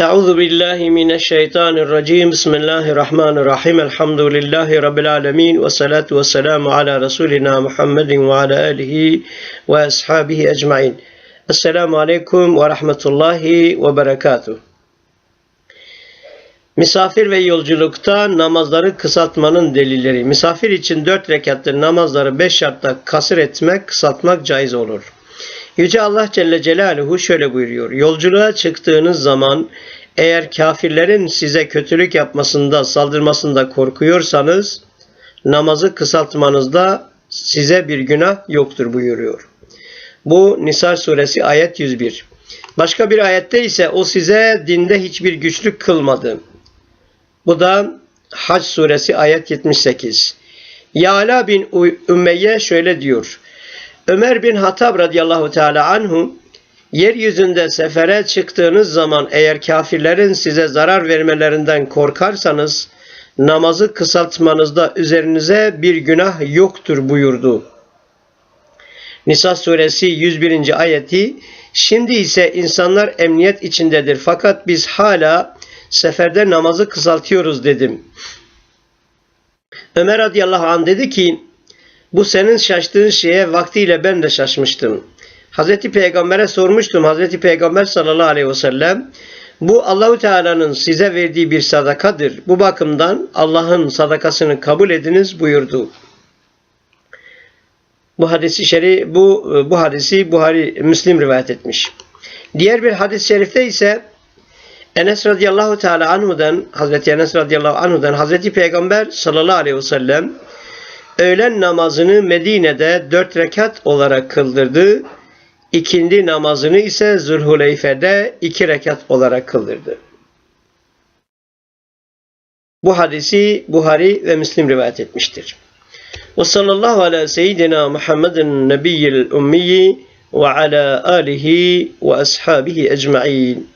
Euzu billahi mineşşeytanirracim. Bismillahirrahmanirrahim. Elhamdülillahi rabbil alamin ve salatu vesselamu ala resulina Muhammedin ve ala alihi ve ashabihi ecmaîn. Esselamu aleyküm ve rahmetullahi ve berekatuh. Misafir ve yolculukta namazları kısaltmanın delilleri. Misafir için dört rekatlı namazları beş şartta kasır etmek, kısaltmak caiz olur. Yüce Allah Celle Celaluhu şöyle buyuruyor. Yolculuğa çıktığınız zaman eğer kafirlerin size kötülük yapmasında, saldırmasında korkuyorsanız namazı kısaltmanızda size bir günah yoktur buyuruyor. Bu Nisa suresi ayet 101. Başka bir ayette ise o size dinde hiçbir güçlük kılmadı. Bu da Hac suresi ayet 78. Yala bin Ümeyye şöyle diyor. Ömer bin Hattab radıyallahu teala anhu yeryüzünde sefere çıktığınız zaman eğer kafirlerin size zarar vermelerinden korkarsanız namazı kısaltmanızda üzerinize bir günah yoktur buyurdu. Nisa suresi 101. ayeti Şimdi ise insanlar emniyet içindedir fakat biz hala seferde namazı kısaltıyoruz dedim. Ömer radıyallahu anh dedi ki bu senin şaştığın şeye vaktiyle ben de şaşmıştım. Hazreti Peygamber'e sormuştum. Hazreti Peygamber sallallahu aleyhi ve sellem bu Allahu Teala'nın size verdiği bir sadakadır. Bu bakımdan Allah'ın sadakasını kabul ediniz buyurdu. Bu hadisi şeri bu bu hadisi Buhari Müslim rivayet etmiş. Diğer bir hadis-i şerifte ise Enes radıyallahu teala anhu'dan Hazreti Enes radıyallahu anhu'dan Hazreti Peygamber sallallahu aleyhi ve sellem öğlen namazını Medine'de dört rekat olarak kıldırdı. İkindi namazını ise Zülhuleyfe'de iki rekat olarak kıldırdı. Bu hadisi Buhari ve Müslim rivayet etmiştir. Ve sallallahu ala seyyidina Muhammedin nebiyyil ummiyi ve ala alihi ve ashabihi ecma'in.